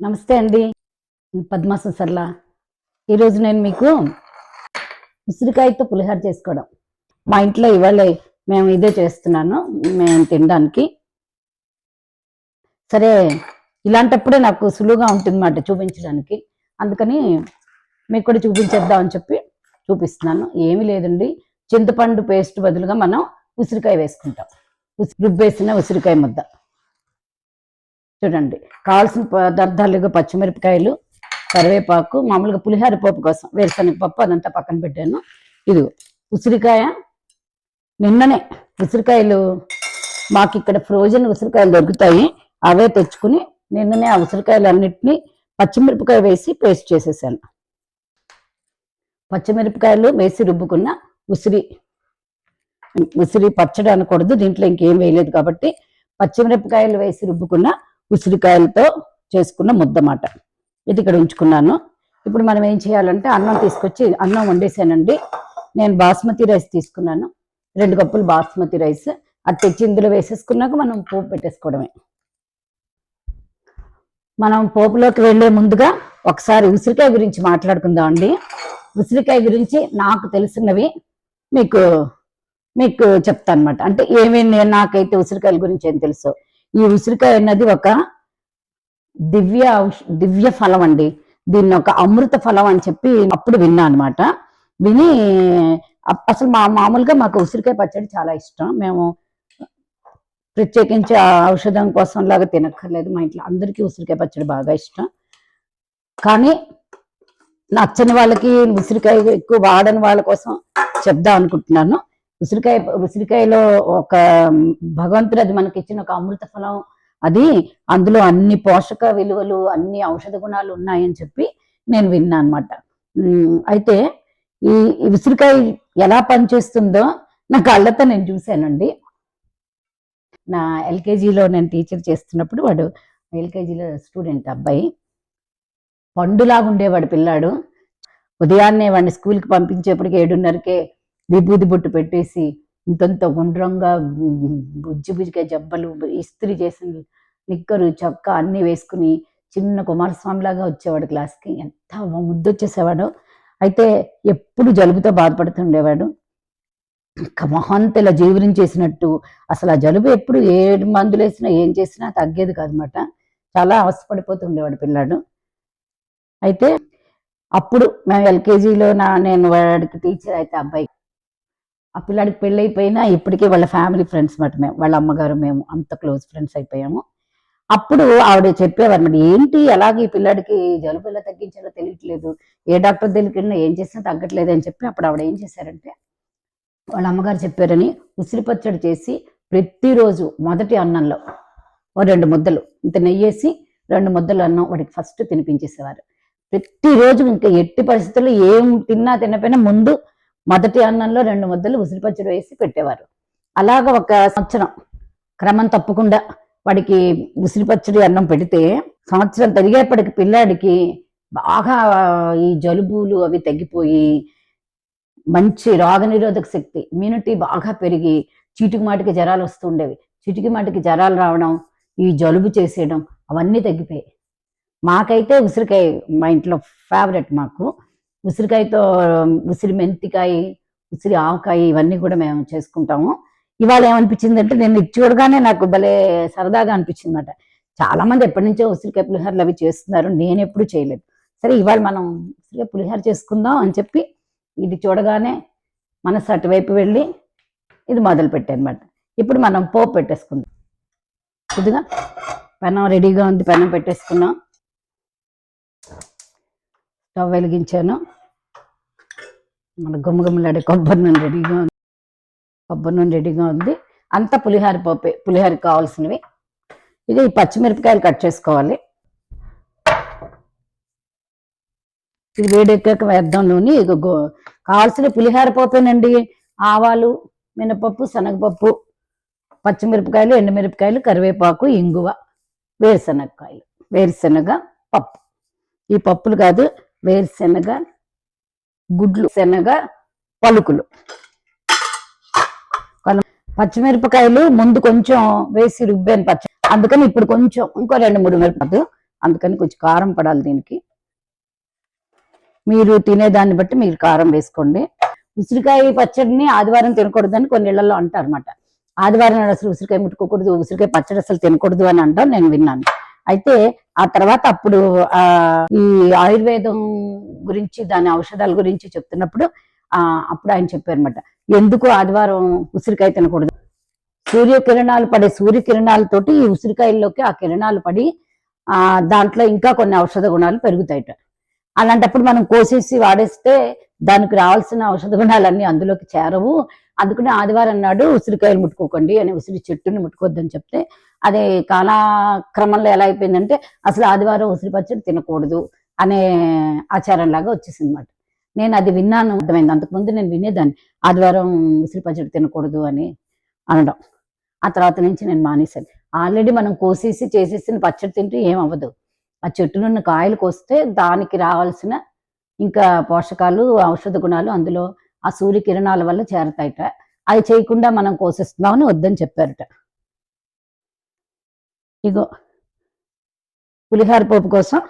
నమస్తే అండి. పద్మా సుసర్ల ఈరోజు నేను మీకు ఉసిరికాయతో పులిహోర చేసుకోవడం. మా ఇంట్లో ఇవాళ మేము ఇదే చేస్తున్నాను మేము తినడానికి. సరే ఇలాంటప్పుడే నాకు సులువుగా ఉంటుంది అన్నమాట చూపించడానికి. అందుకని మీకు కూడా చూపించేద్దాం అని చెప్పి చూపిస్తున్నాను. ఏమీ లేదండి. చింతపండు పేస్ట్ బదులుగా మనం ఉసిరికాయ వేసుకుంటాం. ఉసి రుబ్బేసిన ఉసిరికాయ ముద్ద. చూడండి. కావాల్సిన పదార్థాలుగా పచ్చిమిరపకాయలు కరివేపాకు మామూలుగా పులిహోర పోపు కోసం వేరుశనగ పప్పు అదంతా పక్కన పెట్టాను. ఇది ఉసిరికాయ. నిన్ననే ఉసిరికాయలు మాకు ఇక్కడ ఫ్రోజన్ ఉసిరికాయలు దొరుకుతాయి. అవే తెచ్చుకుని నిన్ననే ఆ ఉసిరికాయలు అన్నిటినీ పచ్చిమిరపకాయ వేసి పేస్ట్ చేసేసాను. పచ్చిమిరపకాయలు వేసి రుబ్బుకున్న ఉసిరి ఉసిరి పచ్చడి అనకూడదు దీంట్లో ఇంకేం వేయలేదు కాబట్టి పచ్చిమిరపకాయలు వేసి రుబ్బుకున్న ఉసిరికాయలతో చేసుకున్న ముద్దమాట. ఇది ఇక్కడ ఉంచుకున్నాను. ఇప్పుడు మనం ఏం చేయాలంటే అన్నం తీసుకొచ్చి అన్నం వండేసానండి. నేను బాస్మతి రైస్ తీసుకున్నాను. రెండు కప్పులు బాస్మతి రైస్. అది తెచ్చి ఇందులో వేసేసుకున్నాక మనం పోపు పెట్టేసుకోవడమే. మనం పోపులోకి వెళ్ళే ముందుగా ఒకసారి ఉసిరికాయ గురించి మాట్లాడుకుందాం అండి. ఉసిరికాయ గురించి నాకు తెలిసినవి మీకు మీకు చెప్తాను అనమాట అంటే ఏమేమి నాకైతే ఉసిరికాయల గురించి ఏం తెలుసు? ఈ ఉసిరికాయ అన్నది ఒక దివ్య ఔష దివ్య ఫలం అండి. దీన్ని ఒక అమృత ఫలం అని చెప్పి అప్పుడు విన్నా అనమాట విని అసలు మా మామూలుగా మాకు ఉసిరికాయ పచ్చడి చాలా ఇష్టం. మేము ప్రత్యేకించి ఔషధం కోసం లాగా తినక్కర్లేదు. మా ఇంట్లో అందరికీ ఉసిరికాయ పచ్చడి బాగా ఇష్టం. కానీ నచ్చని వాళ్ళకి ఉసిరికాయ ఎక్కువ వాడని వాళ్ళ కోసం చెప్దాం అనుకుంటున్నాను. ఉసిరికాయ ఉసిరికాయలో ఒక భగవంతుడు అది మనకి ఇచ్చిన ఒక అమృత ఫలం. అది అందులో అన్ని పోషక విలువలు అన్ని ఔషధ గుణాలు ఉన్నాయని చెప్పి నేను విన్నా అనమాట అయితే ఈ ఉసిరికాయ ఎలా పనిచేస్తుందో నా కళ్ళతో నేను చూశానండి. నా ఎల్కేజీలో నేను టీచర్ చేస్తున్నప్పుడు వాడు ఎల్కేజీలో స్టూడెంట్ అబ్బాయి. పండులాగా ఉండేవాడు పిల్లాడు. ఉదయాన్నే వాడిని స్కూల్కి పంపించేప్పటికి ఏడున్నరకే విభూతి బొట్టు పెట్టేసి ఇంతంత గుండ్రంగా బుజ్జి బుజ్జిగా జబ్బలు ఇస్త్రీ చేసిన నిక్కరు చొక్క అన్నీ వేసుకుని చిన్న కుమారస్వామిలాగా వచ్చేవాడు క్లాస్కి. ఎంత ముద్దు వచ్చేసేవాడు అయితే ఎప్పుడు జలుబుతో బాధపడుతుండేవాడు. ఇంకా జీవరించేసినట్టు అసలు ఆ జలుబు ఎప్పుడు ఏ మందులు వేసినా ఏం చేసినా తగ్గేది కాదనమాట చాలా అవస్థపడిపోతుండేవాడు పిల్లాడు. అయితే అప్పుడు మేము ఎల్కేజీలో నా నేను వాడికి టీచర్ అయితే అబ్బాయి. ఆ పిల్లాడికి పెళ్ళి అయిపోయినా ఇప్పటికీ వాళ్ళ ఫ్యామిలీ ఫ్రెండ్స్ మాట మేము వాళ్ళ అమ్మగారు మేము అంత క్లోజ్ ఫ్రెండ్స్ అయిపోయాము. అప్పుడు ఆవిడ చెప్పేవారు ఏంటి అలాగే ఈ పిల్లాడికి జలుబు ఎలా తగ్గించాలో తెలియట్లేదు. ఏ డాక్టర్ దగ్గరికి వెళ్ళినా ఏం చేసినా తగ్గట్లేదు అని చెప్పి అప్పుడు ఆవిడ ఏం చేశారంటే వాళ్ళ అమ్మగారు చెప్పారని ఉసిరి పచ్చడి చేసి ప్రతిరోజు మొదటి అన్నంలో ఓ రెండు ముద్దలు ఇంత నెయ్యేసి రెండు ముద్దలు అన్నం వాడికి ఫస్ట్ తినిపించేసేవారు. ప్రతిరోజు ఇంకా ఎట్టి పరిస్థితుల్లో ఏం తిన్నా తినపోయినా ముందు మొదటి అన్నంలో రెండు ముద్దలు ఉసిరి పచ్చడి వేసి పెట్టేవారు. అలాగ ఒక సంవత్సరం క్రమం తప్పకుండా వాడికి ఉసిరి పచ్చడి అన్నం పెడితే సంవత్సరం తిరిగేపటికి పిల్లాడికి బాగా ఈ జలుబులు అవి తగ్గిపోయి మంచి రోగనిరోధక శక్తి ఇమ్యూనిటీ బాగా పెరిగి చీటికి మాటికి జ్వరాలు వస్తుండేవి చిటికి మాటికి జ్వరాలు రావడం ఈ జలుబు చేసేయడం అవన్నీ తగ్గిపోయాయి. మాకైతే ఉసిరికాయ మా ఇంట్లో ఫేవరెట్ మాకు. ఉసిరికాయతో ఉసిరి మెంతికాయ ఉసిరి ఆవకాయ ఇవన్నీ కూడా మేము చేసుకుంటాము. ఇవాళ ఏమనిపించింది అంటే నేను ఇది చూడగానే నాకు భలే సరదాగా అనిపించింది అనమాట చాలా మంది ఎప్పటి నుంచో ఉసిరికాయ పులిహోరలు అవి చేస్తున్నారు నేను ఎప్పుడు చేయలేదు. సరే ఇవాళ మనం ఉసిరికాయ పులిహోర చేసుకుందాం అని చెప్పి ఇది చూడగానే మనసు అటువైపు వెళ్ళి ఇది మొదలు పెట్టానమాట ఇప్పుడు మనం పోపు పెట్టేసుకుందాం. కొద్దిగా పెనం రెడీగా ఉంది పెనం పెట్టేసుకున్నాం. స్టవ్ వెలిగించాను. మన గుమ్మగుమ్మలాడే కొబ్బరి నూనె రెడీగా ఉంది. కొబ్బరి నూనె రెడీగా ఉంది. అంతా పులిహోర పోపే పులిహోరకి కావాల్సినవి. ఇది ఈ పచ్చిమిరపకాయలు కట్ చేసుకోవాలి. ఇది వేడెక్కాక వేద్దాం నూనె. ఇక కావాల్సిన పులిహోర పోపేనండి. ఆవాలు మినపప్పు శనగపప్పు పచ్చిమిరపకాయలు ఎండుమిరపకాయలు కరివేపాకు ఇంగువ వేరుశనగకాయలు వేరుశనగ పప్పు. ఈ పప్పులు కాదు వేరుశనగ గుడ్లు శనగ పలుకులు. పచ్చిమిరపకాయలు ముందు కొంచెం వేసి రుబ్బాను పచ్చి అందుకని ఇప్పుడు కొంచెం ఇంకో రెండు మూడు మిరపకాయలు అందుకని కొంచెం కారం పడాలి దీనికి. మీరు తినేదాన్ని బట్టి మీరు కారం వేసుకోండి. ఉసిరికాయ పచ్చడిని ఆదివారం తినకూడదని కొన్ని ఇళ్ళలో అంటారు అనమాట ఆదివారం అసలు ఉసిరికాయ ముట్టుకోకూడదు ఉసిరికాయ పచ్చడి అసలు తినకూడదు అని అంటాం నేను విన్నాను. అయితే ఆ తర్వాత అప్పుడు ఆ ఈ ఆయుర్వేదం గురించి దాని ఔషధాల గురించి చెప్తున్నప్పుడు ఆ అప్పుడు ఆయన చెప్పారనమాట ఎందుకు ఆదివారం ఉసిరికాయ తినకూడదు? సూర్యకిరణాలు పడే సూర్యకిరణాలతోటి ఈ ఉసిరికాయల్లోకి ఆ కిరణాలు పడి ఆ దాంట్లో ఇంకా కొన్ని ఔషధ గుణాలు పెరుగుతాయట. అలాంటప్పుడు మనం కోసేసి వాడేస్తే దానికి రావాల్సిన ఔషధ గుణాలన్నీ అందులోకి చేరవు. అందుకునే ఆదివారం నాడు ఉసిరికాయలు ముట్టుకోకండి అని ఉసిరి చెట్టుని ముట్టుకోవద్దని చెప్తే అదే కాలక్రమంలో ఎలా అయిపోయిందంటే అసలు ఆదివారం ఉసిరి పచ్చడి తినకూడదు అనే ఆచారం లాగా వచ్చేసింది అనమాట నేను అది విన్నాను అర్థమైంది. అంతకుముందు నేను వినేదాన్ని. ఆదివారం ఉసిరి పచ్చడి తినకూడదు అని అనడం. ఆ తర్వాత నుంచి నేను మానేశాను. ఆల్రెడీ మనం కోసేసి చేసేసిన పచ్చడి తింటే ఏం అవ్వదు ఆ చెట్టునున్న కాయలు కోస్తే దానికి రావాల్సిన ఇంకా పోషకాలు ఔషధ గుణాలు అందులో ఆ సూర్యకిరణాల వల్ల చేరతాయట. అది చేయకుండా మనం కోసిస్తున్నామని వద్దని చెప్పారట. ఇగో పులిహార పోపు కోసం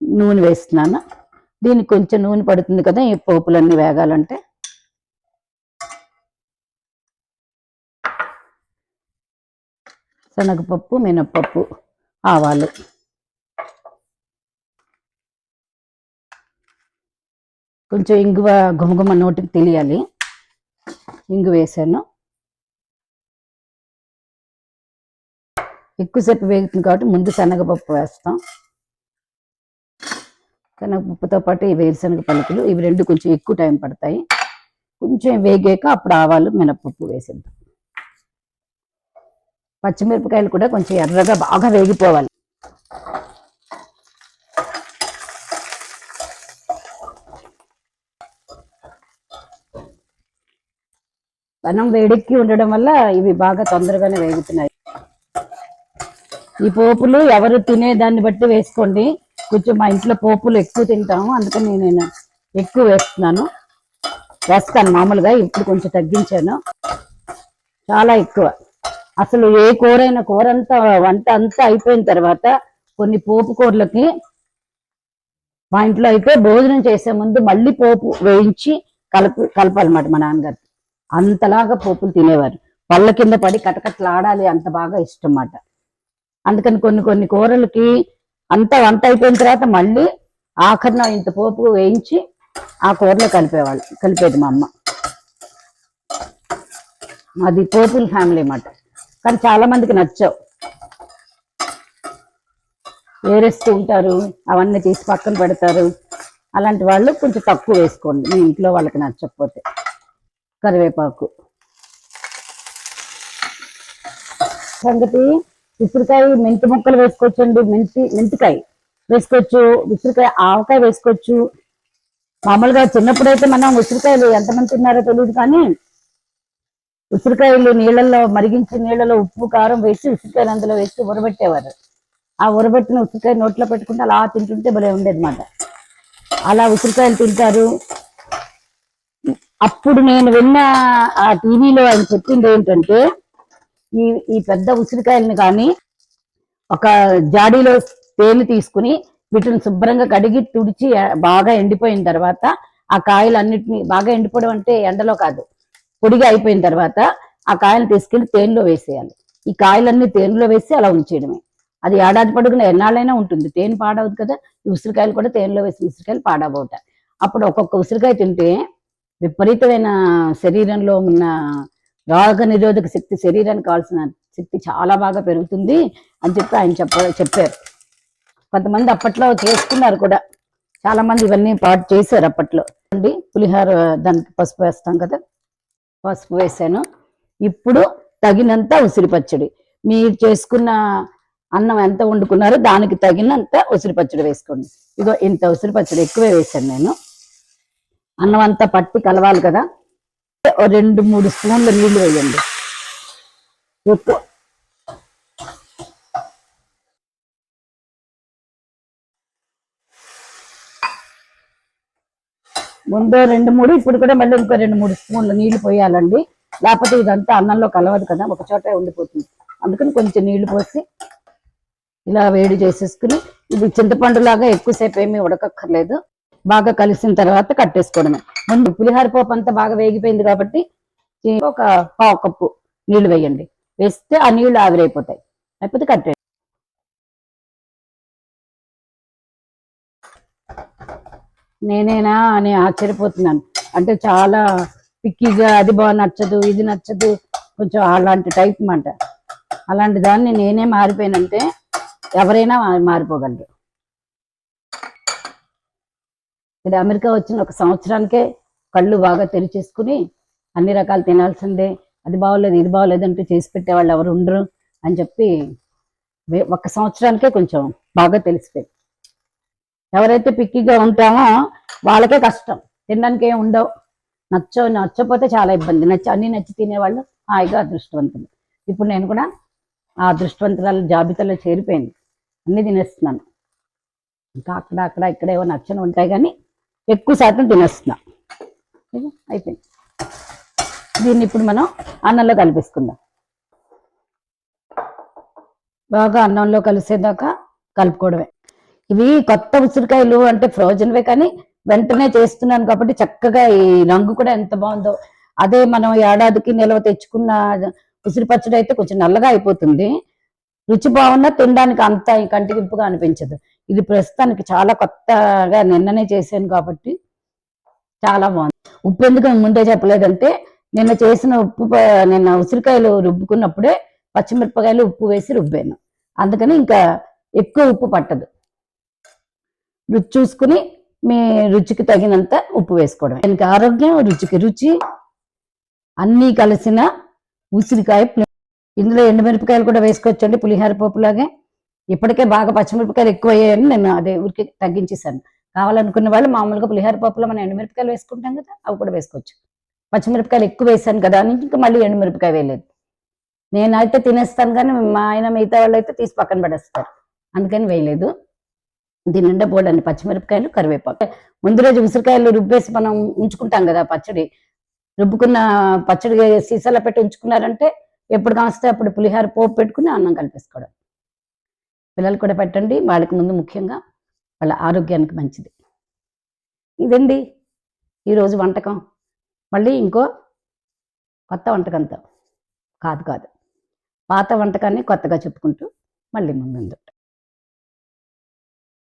నూనె వేస్తున్నాను. దీనికి కొంచెం నూనె పడుతుంది కదా ఈ పోపులన్నీ వేగాలంటే. శనగపప్పు మినప్పప్పు ఆవాలు. కొంచెం ఇంగువ గుమగుమ నోటికి తెలియాలి. ఇంగు వేసాను. ఎక్కువసేపు వేగుతుంది కాబట్టి ముందు శనగపప్పు వేస్తాం. శనగపప్పుతో పాటు ఈ వేరుశనగ పలుకులు ఇవి రెండు కొంచెం ఎక్కువ టైం పడతాయి. కొంచెం వేగాక అప్పుడు ఆవాలు మినపప్పు వేసేద్దాం. పచ్చిమిరపకాయలు కూడా కొంచెం ఎర్రగా బాగా వేగిపోవాలి. అన్నం వేడెక్కి ఉండడం వల్ల ఇవి బాగా తొందరగానే వేగుతున్నాయి. ఈ పోపులు ఎవరు తినే దాన్ని బట్టి వేసుకోండి. కొంచెం మా ఇంట్లో పోపులు ఎక్కువ తింటాము. అందుకని నేను ఎక్కువ వేస్తున్నాను. వేస్తాను మామూలుగా ఇప్పుడు కొంచెం తగ్గించాను. చాలా ఎక్కువ. అసలు ఏ కూరైనా కూర అంతా వంట అంతా అయిపోయిన తర్వాత కొన్ని పోపు కూరలకి మా ఇంట్లో అయితే భోజనం చేసే ముందు మళ్ళీ పోపు వేయించి కలప కలపాలన్నమాట మా నాన్నగారికి. అంతలాగా పోపులు తినేవారు. పళ్ళ కింద పడి కటకట్లాడాలి అంత బాగా ఇష్టం అన్నమాట అందుకని కొన్ని కొన్ని కూరలకి అంత వంట అయిపోయిన తర్వాత మళ్ళీ ఆఖరిన ఇంత పోపు వేయించి ఆ కూరలో కలిపేవాళ్ళు కలిపేది మా అమ్మ. మాది పోపుల ఫ్యామిలీ అన్నమాట. కానీ చాలా మందికి నచ్చవు. వేరేస్తూ ఉంటారు అవన్నీ తీసి పక్కన పెడతారు. అలాంటి వాళ్ళు కొంచెం తక్కువ వేసుకోండి. మీ ఇంట్లో వాళ్ళకి నచ్చకపోతే. కరివేపాకు. సంగతి ఉసిరికాయ మెంతి ముక్కలు వేసుకోవచ్చండి. మెంతి మెంతికాయ వేసుకోవచ్చు ఉసిరికాయ ఆవకాయ వేసుకోవచ్చు. మామూలుగా చిన్నప్పుడైతే మనం ఉసిరికాయలు ఎంతమంది తిన్నారో తెలియదు కానీ ఉసిరికాయలు నీళ్ళల్లో మరిగించి నీళ్ళలో ఉప్పు కారం వేసి ఉసిరికాయలు అందులో వేసి ఉరబెట్టేవారు. ఆ ఉరబెట్టిన ఉసిరికాయ నోట్లో పెట్టుకుంటే అలా తింటుంటే భలే ఉండేది అలా ఉసిరికాయలు తింటారు. అప్పుడు నేను విన్న ఆ టీవీలో ఆయన చెప్పింది ఏంటంటే ఈ ఈ పెద్ద ఉసిరికాయలను కానీ ఒక జాడీలో తేనె తీసుకుని వీటిని శుభ్రంగా కడిగి తుడిచి బాగా ఎండిపోయిన తర్వాత ఆ కాయలు అన్నిటిని బాగా ఎండిపోవడం అంటే ఎండలో కాదు పొడిగా అయిపోయిన తర్వాత ఆ కాయలు తీసుకెళ్ళి తేనెలో వేసేయాలి. ఈ కాయలన్నీ తేనెలో వేసి అలా ఉంచేయడమే. అది ఏడాది పడుకున్న ఎన్నాళ్ళైనా ఉంటుంది. తేనె పాడవదు కదా. ఈ ఉసిరికాయలు కూడా తేనెలో వేసిన ఉసిరికాయలు పాడబోట అప్పుడు ఒక్కొక్క ఉసిరికాయ తింటే విపరీతమైన శరీరంలో ఉన్న రోగ నిరోధక శక్తి శరీరానికి కావాల్సిన శక్తి చాలా బాగా పెరుగుతుంది అని చెప్పి ఆయన చెప్ప చెప్పారు. కొంతమంది అప్పట్లో చేసుకున్నారు కూడా. చాలా మంది ఇవన్నీ పాటు చేశారు అప్పట్లో. అండి పులిహార దానికి పసుపు వేస్తాం కదా? పసుపు వేసాను. ఇప్పుడు తగినంత ఉసిరి పచ్చడి. మీరు చేసుకున్న అన్నం ఎంత వండుకున్నారో దానికి తగినంత ఉసిరి పచ్చడి వేసుకోండి. ఇగో ఇంత ఉసిరి పచ్చడి ఎక్కువే వేసాను నేను. అన్నం అంతా పట్టి కలవాలి కదా. రెండు మూడు స్పూన్ల నీళ్ళు వేయండి. ఎక్కువ ముందు రెండు మూడు ఇప్పుడు కూడా మళ్ళీ ఇంకో రెండు మూడు స్పూన్లు నీళ్ళు పోయాలండి. లేకపోతే ఇదంతా అన్నంలో కలవదు కదా ఒక చోట ఉండిపోతుంది. అందుకని కొంచెం నీళ్ళు పోసి ఇలా వేడి చేసేసుకుని ఇది చింతపండు లాగా ఎక్కువసేపు ఏమీ ఉడకక్కర్లేదు. బాగా కలిసిన తర్వాత కట్టేసుకోవడమే. ముందు పులిహార పోపు అంతా బాగా వేగిపోయింది కాబట్టి ఒక పావు కప్పు నీళ్ళు వేయండి. వేస్తే ఆ నీళ్ళు ఆవిరైపోతాయి. అయిపోతే కట్టే నేనేనా అని ఆశ్చర్యపోతున్నాను. అంటే చాలా పిక్కిగా అది బాగా నచ్చదు ఇది నచ్చదు కొంచెం అలాంటి టైప్ మాట. అలాంటి దాన్ని నేనే మారిపోయినంటే ఎవరైనా మారిపోగలరు. ఇక్కడ అమెరికా వచ్చిన ఒక సంవత్సరానికే కళ్ళు బాగా తెరిచేసుకుని అన్ని రకాలు తినాల్సిందే. అది బాగోలేదు ఇది బాగోలేదు అంటూ చేసి పెట్టేవాళ్ళు ఎవరు ఉండరు అని చెప్పి ఒక సంవత్సరానికే కొంచెం బాగా తెలిసిపోయింది. ఎవరైతే పిక్కిగా ఉంటామో వాళ్ళకే కష్టం. తినడానికి ఏం ఉండవు. నచ్చ నచ్చపోతే చాలా ఇబ్బంది. నచ్చి అన్ని నచ్చి తినేవాళ్ళు హాయిగా అదృష్టవంతులు. ఇప్పుడు నేను కూడా ఆ అదృష్టవంతురాల జాబితాలో చేరిపోయింది. అన్ని తినేస్తున్నాను. ఇంకా అక్కడ అక్కడ ఇక్కడ ఏవో నచ్చని ఉంటాయి కానీ ఎక్కువ శాతం తినేస్తున్నా. అయిపోయింది. దీన్ని ఇప్పుడు మనం అన్నంలో కలిపేసుకుందాం. బాగా అన్నంలో కలిసేదాకా కలుపుకోవడమే. ఇవి కొత్త ఉసిరికాయలు అంటే ఫ్రోజన్వే కానీ వెంటనే చేస్తున్నాను కాబట్టి చక్కగా ఈ రంగు కూడా ఎంత బాగుందో. అదే మనం ఏడాదికి నిల్వ తెచ్చుకున్న ఉసిరి పచ్చడి అయితే కొంచెం నల్లగా అయిపోతుంది. రుచి బాగున్నా తినడానికి అంత కంటికింపుగా అనిపించదు. ఇది ప్రస్తుతానికి చాలా కొత్తగా నిన్ననే చేశాను కాబట్టి చాలా బాగుంది. ఉప్పు ఎందుకు ముందే చెప్పలేదంటే నిన్న చేసిన ఉప్పు నిన్న ఉసిరికాయలు రుబ్బుకున్నప్పుడే పచ్చిమిరపకాయలు ఉప్పు వేసి రుబ్బాను. అందుకని ఇంకా ఎక్కువ ఉప్పు పట్టదు. రుచి చూసుకుని మీ రుచికి తగినంత ఉప్పు వేసుకోవడం దానికి ఆరోగ్యం రుచికి రుచి అన్నీ కలిసిన ఉసిరికాయ ఇందులో ఎండుమిరపకాయలు కూడా వేసుకోవచ్చండి పులిహార పప్పులాగే ఇప్పటికే బాగా పచ్చిమిరపకాయలు ఎక్కువ అయ్యాయని నేను అదే ఊరికి తగ్గించేశాను. కావాలనుకున్న వాళ్ళు మామూలుగా పులిహార పోపులో మనం ఎండుమిరపకాయలు వేసుకుంటాం కదా అవి కూడా వేసుకోవచ్చు. పచ్చిమిరపకాయలు ఎక్కువ వేసాను కదా అని ఇంకా మళ్ళీ ఎండుమిరపకాయ వేయలేదు. నేనైతే తినేస్తాను కానీ మా ఆయన మిగతా వాళ్ళు అయితే తీసి పక్కన పడేస్తారు. అందుకని వేయలేదు. దీని నిండా పోడండి పచ్చిమిరపకాయలు కరివేపాకు. ముందు రోజు ఉసిరికాయలు రుబ్బేసి మనం ఉంచుకుంటాం కదా పచ్చడి. రుబ్బుకున్న పచ్చడి సీసాలో పెట్టి ఉంచుకున్నారంటే ఎప్పుడు కాస్తే అప్పుడు పులిహార పోపు పెట్టుకుని అన్నం కలిపేసుకోవడం. పిల్లలు కూడా పెట్టండి. వాళ్ళకి ముందు ముఖ్యంగా వాళ్ళ ఆరోగ్యానికి మంచిది. ఇదండి ఈరోజు వంటకం. మళ్ళీ ఇంకో కొత్త వంటకంతో. కాదు కాదు. పాత వంటకాన్ని కొత్తగా చెప్పుకుంటూ మళ్ళీ ముందు